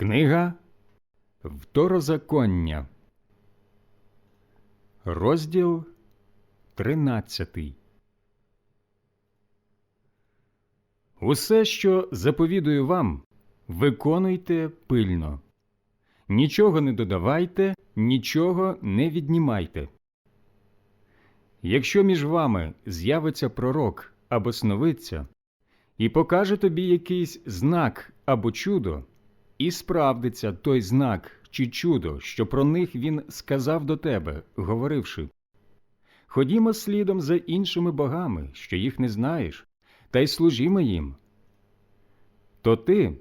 Книга Второзаконня, розділ 13. Усе, що заповідую вам, виконуйте пильно. Нічого не додавайте, нічого не віднімайте. Якщо між вами з'явиться пророк або сновидця, і покаже тобі якийсь знак або чудо, і справдиться той знак чи чудо, що про них він сказав до тебе, говоривши Ходімо слідом за іншими богами, що їх не знаєш, та й служімо їм. То ти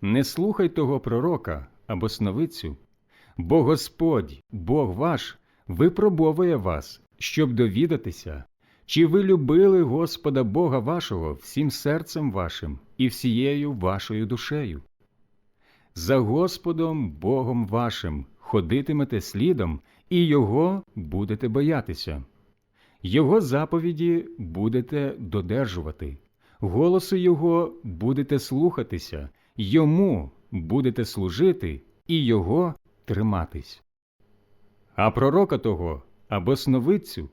не слухай того пророка або сновицю, бо Господь, Бог ваш, випробовує вас, щоб довідатися, чи ви любили Господа Бога вашого всім серцем вашим і всією вашою душею. За Господом Богом вашим ходитимете слідом, і Його будете боятися. Його заповіді будете додержувати, голосу Його будете слухатися, Йому будете служити і Його триматись. А пророка того або сновидцю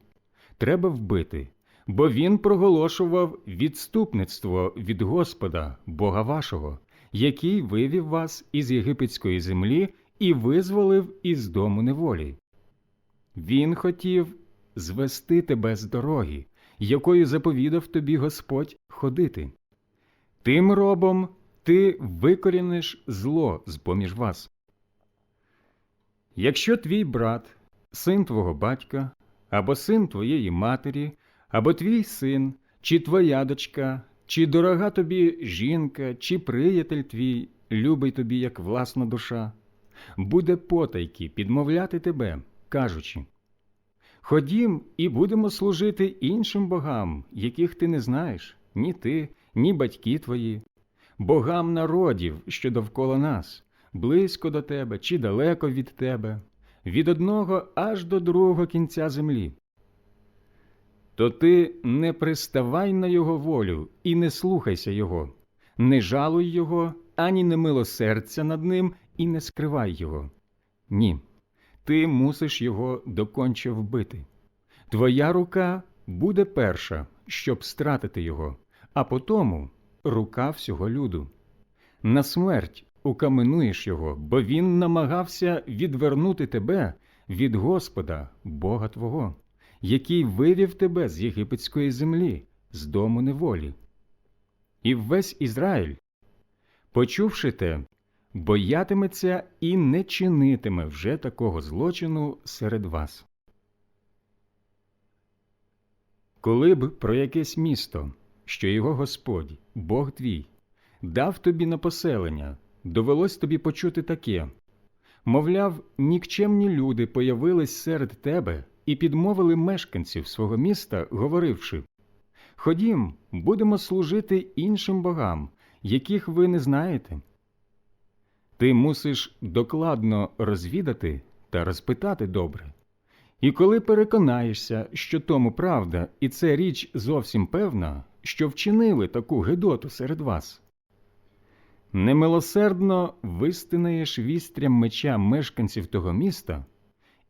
треба вбити, бо він проголошував відступництво від Господа, Бога вашого, який вивів вас із єгипетської землі і визволив із дому неволі. Він хотів звести тебе з дороги, якою заповідав тобі Господь ходити. Тим робом ти викоріниш зло з поміж вас. Якщо твій брат, син твого батька, або син твоєї матері, або твій син, чи твоя дочка, чи дорога тобі жінка, чи приятель твій, любий тобі, як власна душа, буде потайки підмовляти тебе, кажучи. Ходім і будемо служити іншим богам, яких ти не знаєш, ні ти, ні батьки твої, богам народів, що довкола нас, близько до тебе чи далеко від тебе, від одного аж до другого кінця землі. То ти не приставай на його волю і не слухайся його, не жалуй його, ані не милосердця над ним і не скривай його. Ні ти мусиш його доконче вбити. Твоя рука буде перша, щоб стратити його, а потому рука всього люду. На смерть укаменуєш його, бо він намагався відвернути тебе від Господа, Бога Твого, який вивів тебе з єгипетської землі, з дому неволі. І весь Ізраїль, почувши те, боятиметься і не чинитиме вже такого злочину серед вас. Коли б про якесь місто, що його Господь, Бог твій, дав тобі на поселення, довелось тобі почути таке мовляв, нікчемні люди появились серед тебе і підмовили мешканців свого міста, говоривши Ходім, будемо служити іншим богам, яких ви не знаєте. Ти мусиш докладно розвідати та розпитати добре. І коли переконаєшся, що тому правда, і це річ зовсім певна, що вчинили таку гидоту серед вас, немилосердно вистинаєш вістрям меча мешканців того міста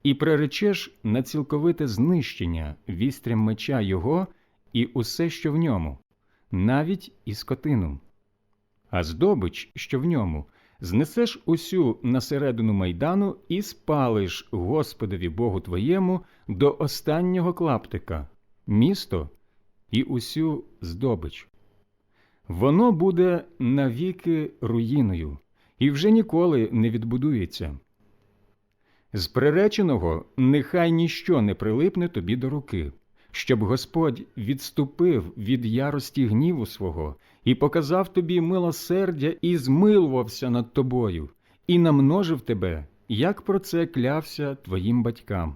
і приречеш на цілковите знищення вістрям меча його і усе, що в ньому, навіть і скотину, а здобич, що в ньому знесеш усю на середину майдану і спалиш Господові Богу твоєму до останнього клаптика, місто і усю здобич. Воно буде навіки руїною і вже ніколи не відбудується. З приреченого нехай ніщо не прилипне тобі до руки щоб Господь відступив від ярості гніву свого і показав тобі милосердя і змилувався над тобою, і намножив тебе, як про це клявся твоїм батькам.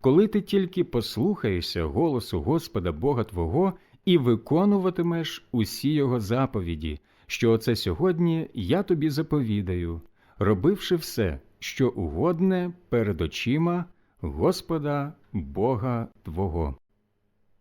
Коли ти тільки послухаєшся голосу Господа Бога Твого і виконуватимеш усі його заповіді, що оце сьогодні я тобі заповідаю, робивши все, що угодне перед очима Господа Бога Твого.